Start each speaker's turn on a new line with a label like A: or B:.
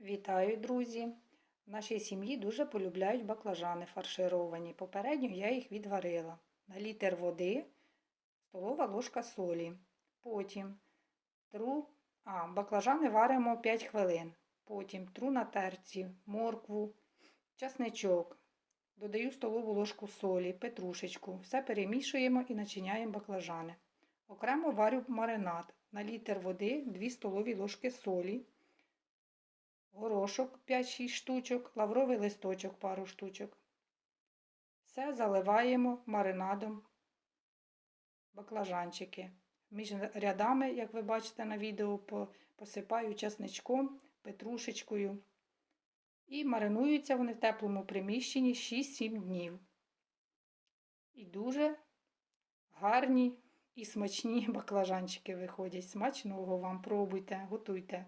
A: Вітаю, друзі! В нашій сім'ї дуже полюбляють баклажани фаршировані. Попередньо я їх відварила. На літр води столова ложка солі. Потім тру, а, баклажани варимо 5 хвилин. Потім тру на терці, моркву, часничок. Додаю столову ложку солі, петрушечку. Все перемішуємо і начиняємо баклажани. Окремо варю маринад. На літр води 2 столові ложки солі горошок 5-6 штучок, лавровий листочок пару штучок. Все заливаємо маринадом баклажанчики. Між рядами, як ви бачите на відео, посипаю часничком, петрушечкою. І маринуються вони в теплому приміщенні 6-7 днів. І дуже гарні і смачні баклажанчики виходять. Смачного вам пробуйте, готуйте.